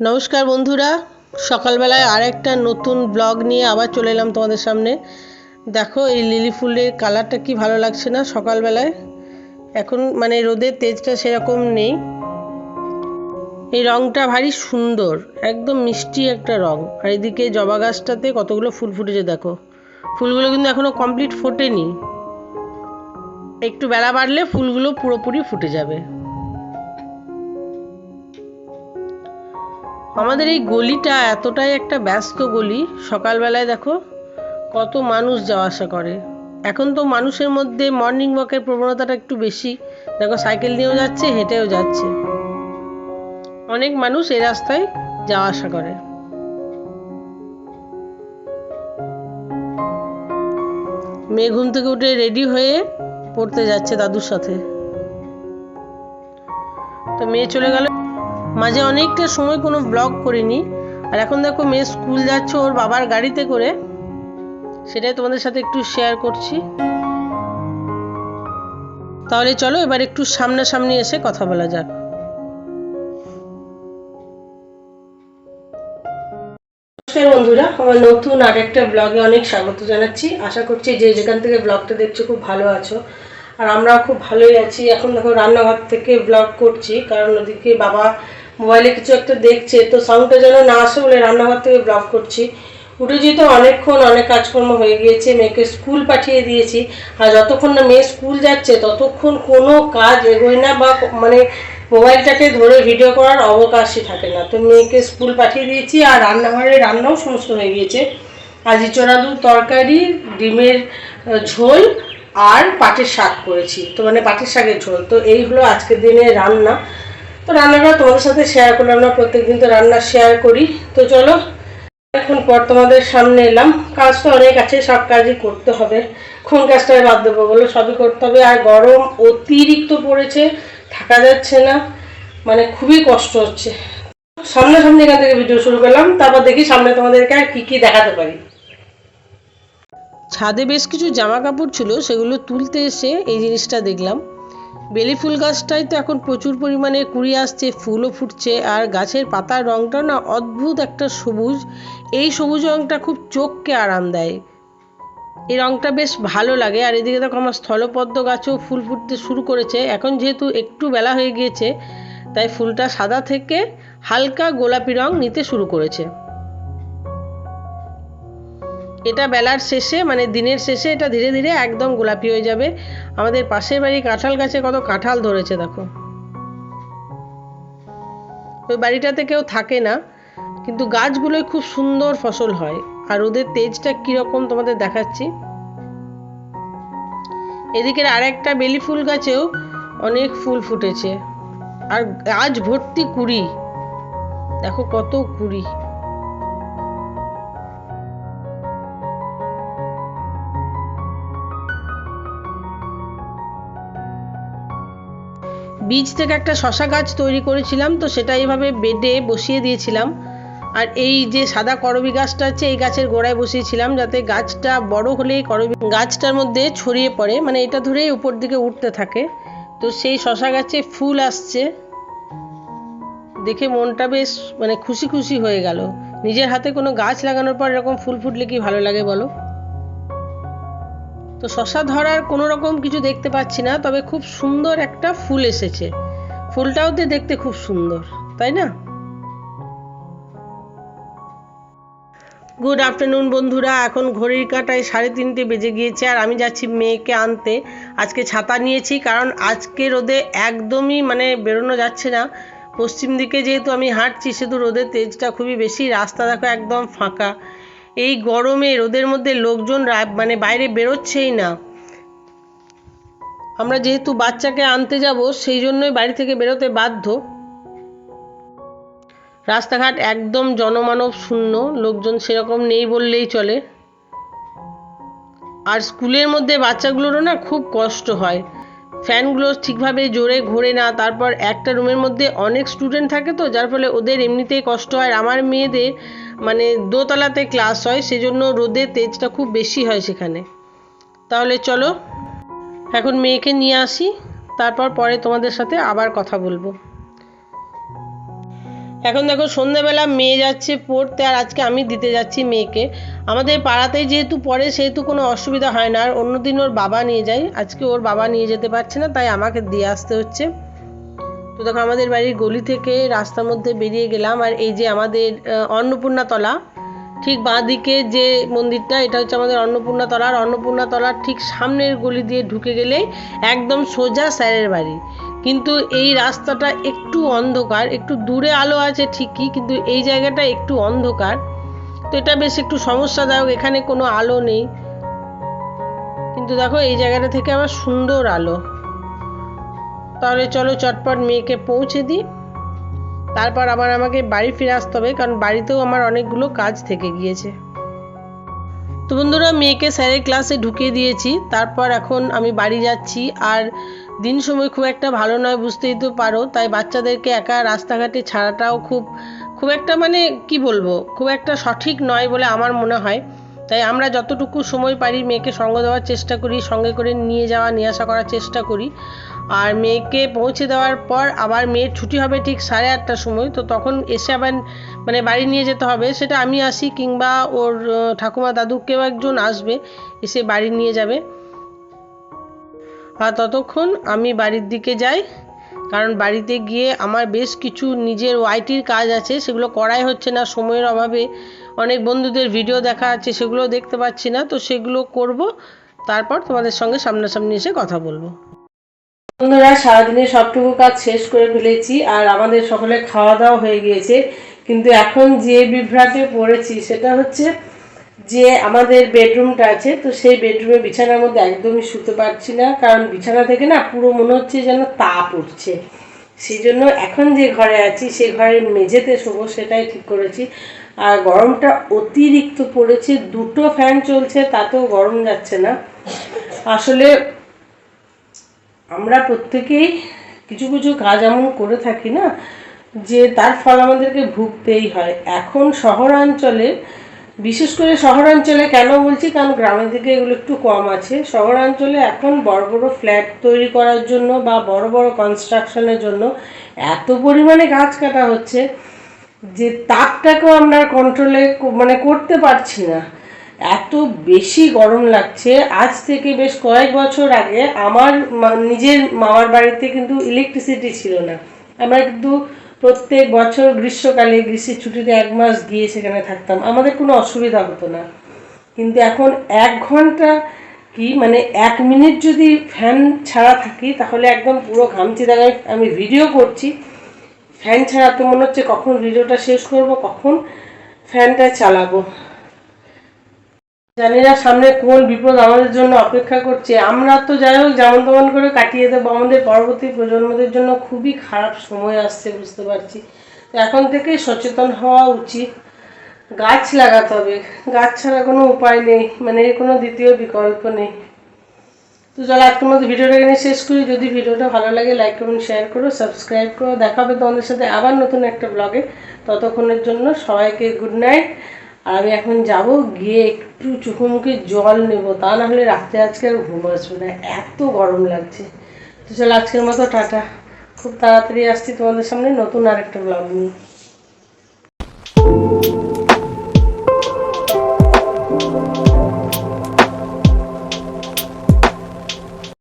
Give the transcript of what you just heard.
নমস্কার বন্ধুরা, সকালবেলায় আর একটা নতুন ব্লগ নিয়ে আবার চলে এলাম তোমাদের সামনে। দেখো, এই লিলি ফুলের কালারটা কি ভালো লাগছে না সকালবেলায়? এখন মানে রোদের তেজটা সেরকম নেই। এই রঙটা ভারী সুন্দর, একদম মিষ্টি একটা রং। আর এদিকে জবা গাছটাতে কতগুলো ফুল ফুটেছে দেখো। ফুলগুলো কিন্তু এখনও কমপ্লিট ফোটেনি। একটু বেলা বাড়লে ফুলগুলো পুরোপুরি ফুটে যাবে। আমাদের এই গলিটা এতটাই একটা ব্যস্ত গলি। সকালবেলায় দেখো, কত মানুষ যাওয়া আসা করে। এখন তো মানুষের মধ্যে মর্নিং ওয়াকের প্রবণতাটা একটু বেশি। দেখো সাইকেল নিয়েও যাচ্ছে, হেঁটেও যাচ্ছে। অনেক মানুষ এই রাস্তায় যাওয়া আসা করে। মেয়ে ঘুম থেকে উঠে রেডি হয়ে পড়তে যাচ্ছে দাদুর সাথে। তো মেয়ে চলে গেল। মাঝে অনেকটা সময় কোনো ব্লগ করিনি। আর এখন দেখো মেয়ে স্কুল যাচ্ছে, ওর বাবার গাড়িতে করে। সেটাই তোমাদের সাথে একটু শেয়ার করছি। তাহলে চলো এবার একটু সামনাসামনি এসে কথা বলা যাক। নমস্কার বন্ধুরা, আমার নতুন আর একটা ব্লগে অনেক স্বাগত জানাচ্ছি। আশা করছি যে যেখান থেকে ব্লগটা দেখছ খুব ভালো আছো। আর আমরা খুব ভালোই আছি। এখন দেখো রান্নাঘর থেকে ব্লগ করছি, কারণ ওদিকে বাবা মোবাইলে কিছু একটা দেখছে, তো সাউন্ডটা যেন না আসে বলে রান্নাঘর থেকে ব্লগ করছি। উঠেছি তো অনেকক্ষণ অনেক কাজকর্ম হয়ে গিয়েছে, মেয়েকে স্কুল পাঠিয়ে দিয়েছি। আর যতক্ষণ না মেয়ে স্কুল যাচ্ছে, ততক্ষণ কোনো কাজ এগোয় না বা মানে মোবাইলটাকে ধরে ভিডিও করার অবকাশই থাকে না। তো মেয়েকে স্কুল পাঠিয়ে দিয়েছি আর রান্নাঘরে রান্নাও সমস্ত হয়ে গিয়েছে। আজ চড়ালুর তরকারি, ডিমের ঝোল আর পাটের শাক করেছি। তো মানে পাটের শাকের ঝোল। তো এই হলো আজকের দিনে রান্না। তো রান্নাটা তোমাদের সাথে শেয়ার করলাম না প্রত্যেকদিন তো রান্না শেয়ার করি। তো চলো, এখন পর তোমাদের সামনে এলাম। কাজ তো অনেক আছে, সব কাজই করতে হবে। কোন কাজটায় বাদ দেবো বলো, সবই করতে হবে। আর গরম অতিরিক্ত পড়েছে, থাকা যাচ্ছে না মানে খুবই কষ্ট হচ্ছে। সামনাসামনি এখান থেকে ভিডিও শুরু করলাম, তারপর দেখি সামনে তোমাদেরকে আর কী কী দেখাতে পারি। ছাদে বেশ কিছু জামা কাপড় ছিল, সেগুলো তুলতে এসে এই জিনিসটা দেখলাম। বেলি ফুল গাছটাই তো এখন প্রচুর পরিমাণে কুড়ি আসছে, ফুলও ফুটছে আর গাছের পাতার রঙটা না অদ্ভুত একটা সবুজ। এই সবুজ রঙটা খুব চোখকে আরাম দেয়। এই রঙটা বেশ ভালো লাগে আর এদিকে দেখো আমার স্থলপদ্ম গাছেও ফুল ফুটতে শুরু করেছে। এখন যেহেতু একটু বেলা হয়ে গিয়েছে, তাই ফুলটা সাদা থেকে হালকা গোলাপি রং নিতে শুরু করেছে। এটা বেলার শেষে মানে দিনের শেষে এটা ধীরে ধীরে একদম গোলাপি হয়ে যাবে। আমাদের পাশের বাড়ি কাঁঠাল গাছে কত কাঁঠাল ধরেছে, দেখো। ওই বাড়িটাতে কেউ থাকে না, কিন্তু গাছগুলোই খুব সুন্দর ফসল হয়। আর ওদের তেজটা কীরকম তোমাদের দেখাচ্ছি। এদিকের আরেকটা বেলি ফুল গাছেও অনেক ফুল ফুটেছে। আর গাছ ভর্তি কুড়ি। দেখো কত কুড়ি। বীজ থেকে একটা শশা গাছ তৈরি করেছিলাম, তো সেটা এইভাবে বেডে বসিয়ে দিয়েছিলাম। আর এই যে সাদা করবি গাছটা আছে, এই গাছের গোড়ায় বসিয়েছিলাম যাতে গাছটা বড় হলেই করবি গাছটার মধ্যে ছড়িয়ে পড়ে মানে এটা ধরেই উপর দিকে উঠতে থাকে। তো সেই শশা গাছে ফুল আসছে। দেখে মনটা বেশ মানে খুশি খুশি হয়ে গেল। নিজের হাতে কোনো গাছ লাগানোর পর এরকম ফুল ফুটলে কি ভালো লাগে বলো? তো শশা ধরার কোনো রকম কিছু দেখতে পাচ্ছি না, তবে খুব সুন্দর একটা ফুল এসেছে। ফুলটাও তো দেখতে খুব সুন্দর, তাই না? গুড আফটারনুন বন্ধুরা, এখন ঘড়ির কাটায় সাড়ে তিনটে বেজে গিয়েছে আর আমি যাচ্ছি মেয়েকে আনতে। আজকে ছাতা নিয়েছি কারণ আজকে রোদে একদমই মানে বেরোনো যাচ্ছে না। পশ্চিম দিকে যেহেতু আমি হাঁটছি, সেহেতু রোদের তেজটা খুবই বেশি, রাস্তা দেখো একদম ফাঁকা। এই গরমে রোদের মধ্যে লোকজন মানে বাইরে বেরোচ্ছেই না। আমরা যেহেতু বাচ্চাকে আনতে যাব, সেই জন্যই বাড়ি থেকে বেরোতে বাধ্য। রাস্তাঘাট একদম জনমানব শূন্য, লোকজন সেরকম নেই বললেই চলে। আর স্কুলের মধ্যে বাচ্চাগুলোরও না খুব কষ্ট হয়। ফ্যানগুলো ঠিকভাবে জোরে ঘোরে না, তারপর একটা রুমের মধ্যে অনেক স্টুডেন্ট থাকে তো, যার ফলে ওদের এমনিতেই কষ্ট হয়। আমার মেয়েদের মানে দোতলাতে ক্লাস হয়, সেজন্য রোদে তেজটা খুব বেশি হয় সেখানে। তাহলে চলো, এখন মেয়েকে নিয়ে আসি, তারপর পরে তোমাদের সাথে আবার কথা বলব। এখন দেখো সন্ধ্যাবেলা মেয়ে যাচ্ছে পড়তে আর আজকে আমি দিতে যাচ্ছি মেয়েকে। আমাদের পাড়াতেই যেহেতু পড়ে সেহেতু কোনো অসুবিধা হয় না। আর অন্যদিন ওর বাবা নিয়ে যায়। আজকে ওর বাবা নিয়ে যেতে পারছে না তাই আমাকে দিয়ে আসতে হচ্ছে। তো দেখো আমাদের বাড়ির গলি থেকে রাস্তার মধ্যে বেরিয়ে গেলাম। আর এই যে আমাদের আহ, অন্নপূর্ণা তলা ঠিক বাঁ দিকে যে মন্দিরটা এটা হচ্ছে আমাদের অন্নপূর্ণা তলা আর অন্নপূর্ণা তলার ঠিক সামনের গলি দিয়ে ঢুকে গেলেই একদম সোজা স্যারের বাড়ি। কিন্তু এই রাস্তাটা একটু অন্ধকার, একটু দূরে আলো আছে ঠিকই, কিন্তু এই জায়গাটা একটু অন্ধকার। তো এটা বেশ একটু সমস্যাদায়ক, এখানে কোনো আলো নেই। কিন্তু দেখো, এই জায়গাটা থেকে আবার সুন্দর আলো। তাহলে চলো চটপট মেয়েকে পৌঁছে দিই। তারপর আবার আমাকে বাড়ি ফিরে আসতে হবে, কারণ বাড়িতেও আমার অনেকগুলো কাজ থেকে গিয়েছে। তো বন্ধুরা, মেয়েকে স্যারের ক্লাসে ঢুকিয়ে দিয়েছি। তারপর এখন আমি বাড়ি যাচ্ছি, আর দিন সময় খুব একটা ভালো নয়, বুঝতেই তো পারো। তাই বাচ্চাদেরকে একা রাস্তাঘাটে ছাড়াটাও খুব খুব একটা মানে কি বলব, খুব একটা সঠিক নয় বলে আমার মনে হয়। তাই আমরা যতটুকু সময় পারি মেয়েকে সঙ্গ দেওয়ার চেষ্টা করি, সঙ্গে করে নিয়ে যাওয়া, নিয়ে আসা করার চেষ্টা করি। আর মেয়েকে পৌঁছে দেওয়ার পর আবার মেয়ের ছুটি হবে ঠিক সাড়ে আটটার সময়, তো তখন এসে আবার মানে বাড়ি নিয়ে যেতে হবে। সেটা আমি আসি কিংবা ওর ঠাকুমা দাদু কেউ একজন আসবে, এসে বাড়ি নিয়ে যাবে। ততক্ষণ আমি বাড়ির দিকে যাই, কারণ বাড়িতে গিয়ে আমার বেশ কিছু নিজের ওয়াইটির কাজ আছে, সেগুলো করাই হচ্ছে না। সময়ের অভাবে অনেক বন্ধুদের ভিডিও দেখা আছে, সেগুলো দেখতে পাচ্ছি না, তো সেগুলো করব। তারপর তোমাদের সঙ্গে সামনাসামনি এসে কথা বলব। বন্ধুরা সারাদিনে সবটুকু কাজ শেষ করে ফেলেছি, আর আমাদের সকলে খাওয়া দাওয়া হয়ে গিয়েছে। কিন্তু এখন যে বিভ্রাটে পড়েছি, সেটা হচ্ছে যে আমাদের বেডরুমটা আছে, তো সেই বেডরুমে বিছানার মধ্যে একদমই শুতে পারছি না, কারণ বিছানা থেকে না পুরো মনে হচ্ছে যেন তাপ উঠছে সেই জন্য এখন যে ঘরে আছি সেই ঘরের মেঝেতে শোবো, সেটাই ঠিক করেছি। আর গরমটা অতিরিক্ত পড়েছে, দুটো ফ্যান চলছে, তাতেও গরম যাচ্ছে না। আসলে আমরা প্রত্যেকেই কিছু কিছু কাজ এমন করে থাকি না, যে তার ফল আমাদেরকে ভুগতেই হয়। এখন শহরাঞ্চলে বিশেষ করে শহরাঞ্চলে কেন বলছি? কারণ গ্রামের দিকে এগুলো একটু কম আছে। শহরাঞ্চলে এখন বড় বড় ফ্ল্যাট তৈরি করার জন্য বা বড় বড় কনস্ট্রাকশনের জন্য এত পরিমাণে গাছ কাটা হচ্ছে যে তাপটাকেও আমরা কন্ট্রোলে মানে করতে পারছি না। এত বেশি গরম লাগছে। আজ থেকে বেশ কয়েক বছর আগে আমার নিজের মামার বাড়িতে কিন্তু ইলেকট্রিসিটি ছিল না। আমরা কিন্তু প্রত্যেক বছর গ্রীষ্মকালে গ্রীষ্মের ছুটিতে এক মাস গিয়ে সেখানে থাকতাম। আমাদের কোনো অসুবিধা হতো না। কিন্তু এখন এক ঘণ্টা কি মানে এক মিনিট যদি ফ্যান ছাড়া থাকি, তাহলে একদম পুরো ঘামচি দাঁড়ায় আমি ভিডিও করছি। ফ্যান ছাড়া তো মনে হচ্ছে কখন ভিডিওটা শেষ করব, কখন ফ্যানটা চালাবো। জানি না সামনে কোন বিপদ আমাদের জন্য অপেক্ষা করছে। আমরা তো যাই হোক, যেমন তেমন করে কাটিয়ে দেবো। আমাদের পরবর্তী প্রজন্মদের জন্য খুবই খারাপ সময় আসছে, বুঝতে পারছি। এখন থেকে সচেতন হওয়া উচিত। গাছ লাগাতে হবে। গাছ ছাড়া কোনো উপায় নেই। মানে কোনো দ্বিতীয় বিকল্প নেই। তো চলো আজকের মতো ভিডিওটা এখানে শেষ করি। যদি ভিডিওটা ভালো লাগে লাইক করুন শেয়ার করো সাবস্ক্রাইব করো। দেখা হবে তোমাদের সাথে আবার নতুন একটা ব্লগে ততক্ষণের জন্য সবাইকে গুড নাইট আর আমি এখন যাব গিয়ে একটু চোখে মুখে জল নেব। তা না হলে রাত্রে আজকে আর ঘুম আসবে না, এত গরম লাগছে। তো চলো আজকের মতো টাটা। খুব তাড়াতাড়ি আসছি তোমাদের সামনে নতুন আরেকটা ব্লগ নিয়ে।